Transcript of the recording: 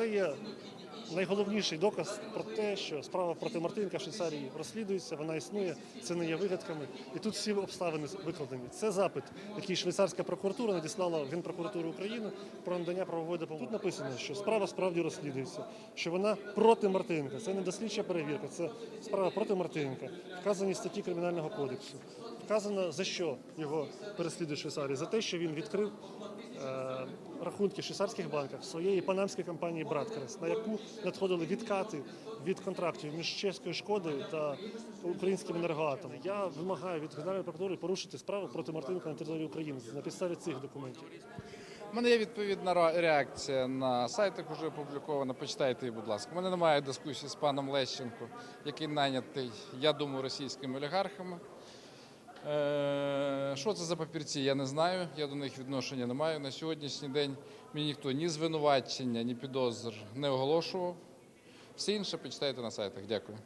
Це є найголовніший доказ про те, що справа проти Мартинка в Швейцарії розслідується, вона існує, це не є вигадками. І тут всі обставини викладені. Це запит, який швейцарська прокуратура надіслала в Генпрокуратуру України про надання правової допомоги. Тут написано, що справа справді розслідується, що вона проти Мартинка. Це не дослідча перевірка, це справа проти Мартинка. Вказані статті Кримінального кодексу. Вказано за що його переслідує Швейцарія? За те, що він відкрив рахунки в швейцарських банках своєї панамської компанії Браткрес, на яку надходили відкати від контрактів між чеською шкодою та українським енергоатомом. Я вимагаю від Генеральної прокуратури порушити справу проти Мартинка на території України на підставі цих документів. У мене є відповідна реакція на сайтах, вже опублікована. Почитайте її, будь ласка. У мене немає дискусії з паном Лещенко, який найнятий, я думаю, російськими олігархами. Е, Що це за папірці? Я не знаю. Я до них відношення не маю. На сьогоднішній день мені ніхто ні звинувачення, ні підозр не оголошував. Все інше почитайте на сайтах. Дякую.